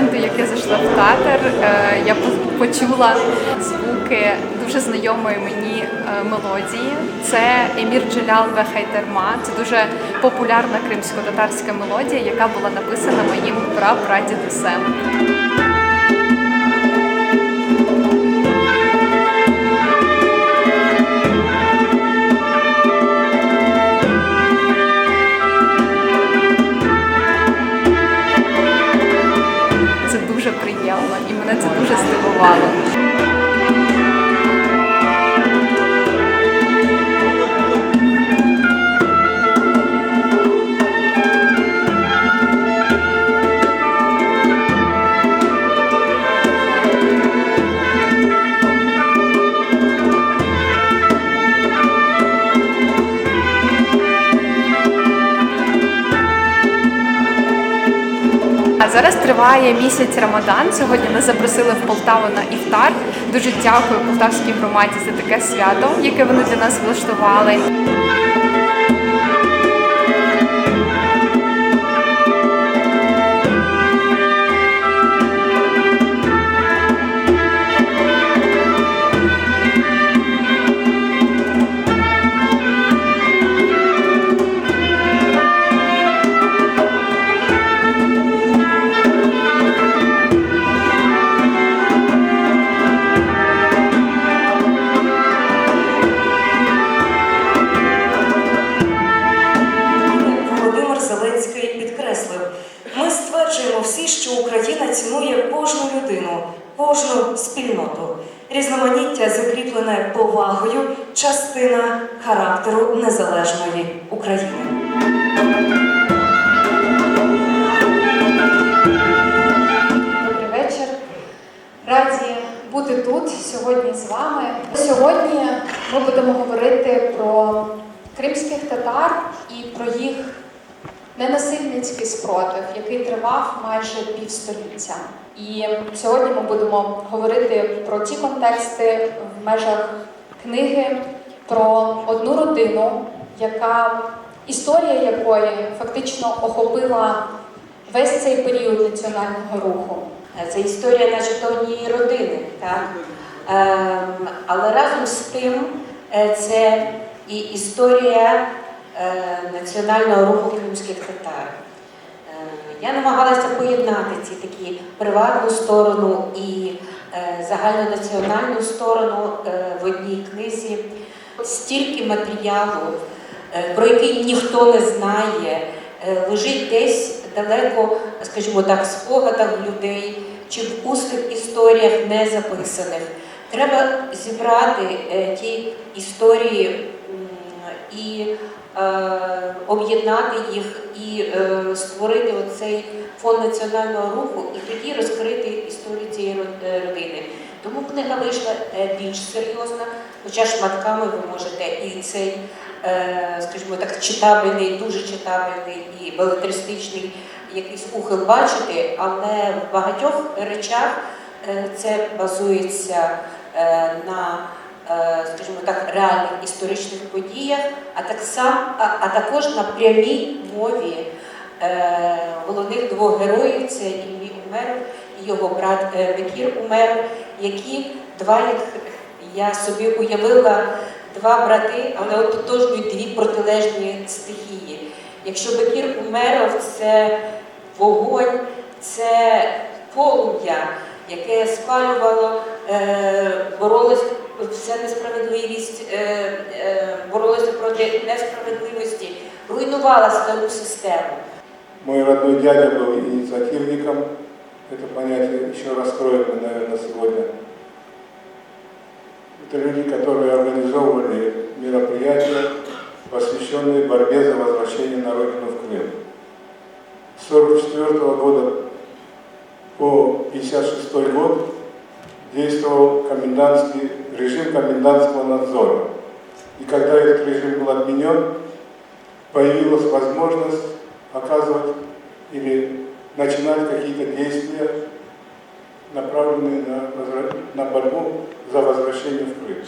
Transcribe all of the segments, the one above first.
Моменту, як я зайшла в театр, е, я почула звуки дуже знайомої мені е, мелодії. Це Емір Джелял Вехайтерма. Це дуже популярна кримсько-татарська мелодія, яка була написана моїм прапрадідусем. Дуже здивувало. Зараз триває місяць Рамадан. Сьогодні нас запросили в Полтаву на іфтар. Дуже дякую полтавській громаді за таке свято, яке вони для нас влаштували. Різноманіття закріплене повагою, частина характеру незалежної України. Добрий вечір. Раді бути тут сьогодні з вами. Сьогодні ми будемо говорити про кримських татар і про їх ненасильницький спротив, який тривав майже півстоліття. І сьогодні ми будемо говорити про ті контексти в межах книги про одну родину, яка історія якої фактично охопила весь цей період національного руху. Це історія начебто однієї родини, так? Ем, але разом з тим е, це і історія е, національного руху кримських татар. Я намагалася поєднати ці такі приватну сторону і е, загальнонаціональну сторону е, в одній книзі. Стільки матеріалу, е, про який ніхто не знає, е, лежить десь далеко, скажімо так, в спогадах людей чи в усних історіях не записаних. Треба зібрати е, ті історії і е, об'єднати їх і е, створити оцей фонд національного руху, і тоді розкрити історію цієї е, родини. Тому книга вийшла е, більш серйозна, хоча шматками ви можете і цей, е, скажімо так, читабельний, дуже читабельний і белетристичний якийсь ухил бачити, але в багатьох речах е, це базується е, на, скажімо так, реальних історичних подіях, а так сам, а, також на прямій мові е, головних двох героїв це Іллі Умеров і його брат е, Бекір Умеров, які два, як я собі уявила, два брати, але ототожнюють дві протилежні стихії. Якщо Бекір Умеров це вогонь, це полум'я, яке спалювало, е, боролось вся несправедливість, боролося проти несправедливості, руйнувала стару систему. Мой родной дядя был инициативником. Это понятие еще раскроем мы, наверное, сегодня. Это люди, которые организовывали мероприятия, посвященные борьбе за возвращение на родину в Крым. С 1944 года по 1956 год действовал комендантский, режим комендантского надзора. И когда этот режим был отменен, появилась возможность оказывать или начинать какие-то действия, направленные на, возра- на борьбу за возвращение в Крым.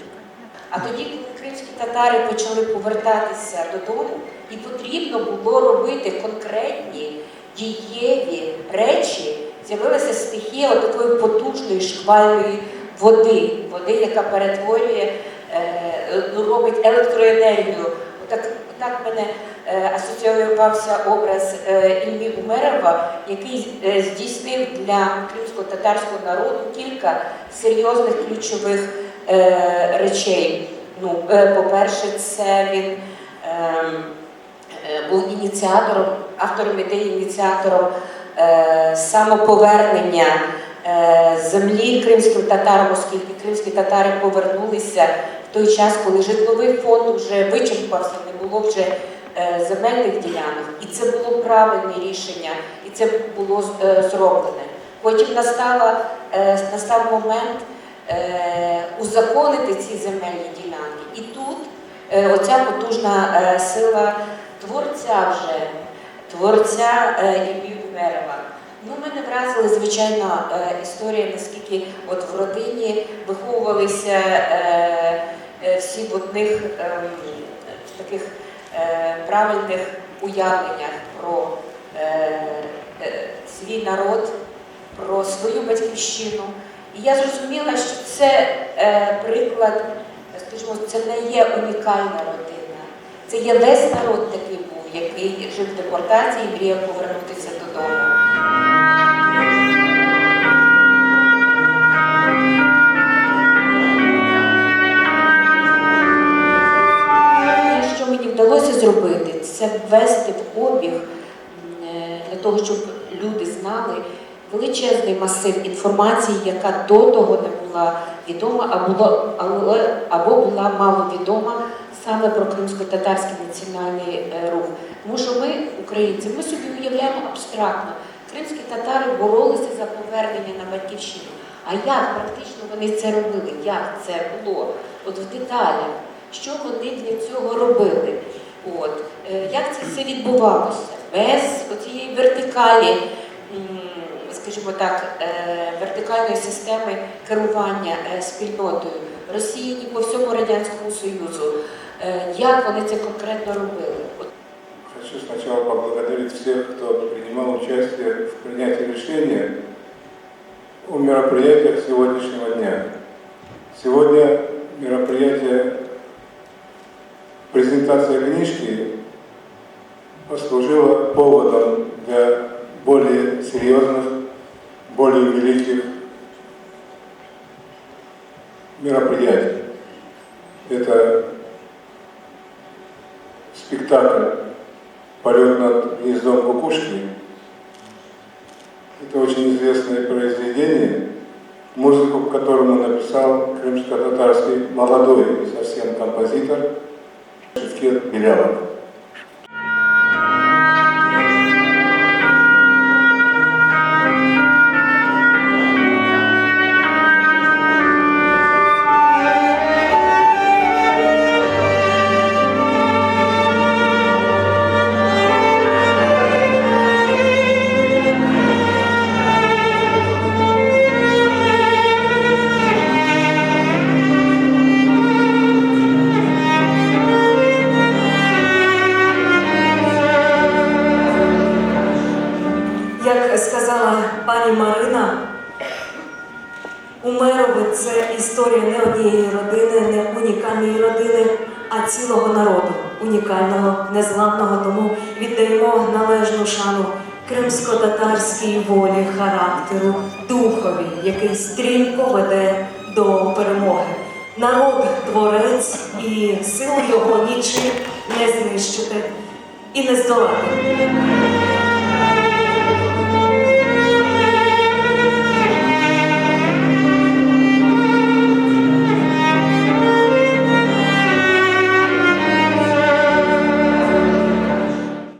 А тоді, коли кримські татари почали повертатися додому, і потрібно було робити конкретні дієві речі, з'явилася стихія такої потужної шквальної води, води, яка перетворює, е, ну, робить електроенергію. Отак, так мене е, асоціювався образ е, Ільмі Умерова, який здійснив для кримсько-татарського народу кілька серйозних ключових речей. Ну, по-перше, це він ем, був ініціатором, автором ідеї ініціатором самоповернення е, землі кримським татарам, оскільки кримські татари повернулися в той час, коли житловий фонд вже вичерпався, не було вже е, земельних ділянок. І це було правильне рішення, і це було е, зроблене. Потім настала, е, настав момент е, узаконити ці земельні ділянки. І тут е, оця потужна е, сила творця вже, творця е, Умерова. Ну, мене вразила, звичайно, е, історія, наскільки от в родині виховувалися е, е, всі в одних ем, таких правильних уявленнях про свій народ, про свою батьківщину. І я зрозуміла, що це приклад, скажімо, це не є унікальна родина. Це є весь народ такий був, який жив в депортації і мріяв повернутися вдалося зробити, це ввести в обіг е, для того, щоб люди знали величезний масив інформації, яка до того не була відома, а була, або була мало відома саме про кримсько-татарський національний е, рух. Тому що ми, українці, ми собі уявляємо абстрактно. Кримські татари боролися за повернення на батьківщину. А як практично вони це робили? Як це було? От в деталях, що вони для цього робили? От е, як це все відбувалося? Без оцієї вертикалі, скажімо так, е, вертикальної системи керування спільнотою Росії по всьому радянському союзу. Як вони це конкретно робили? Хочу сначала поблагодарить всех, кто принимал участие в принятии решения о мероприятиях сегодняшнего дня. Сегодня мероприятие презентация книжки послужило поводом для более серьезных, более великих мероприятий. Это спектакль «Полет над гнездом кукушки». Это очень известное произведение, музыку к которому написал крымско-татарский молодой совсем композитор Шевкет Белялов. Умерови це історія не однієї родини, не унікальної родини, а цілого народу, унікального, незламного. Тому віддаємо належну шану кримсько-татарській волі, характеру, духові, який стрімко веде до перемоги. Народ творець і силу його нічим не знищити і не здолати.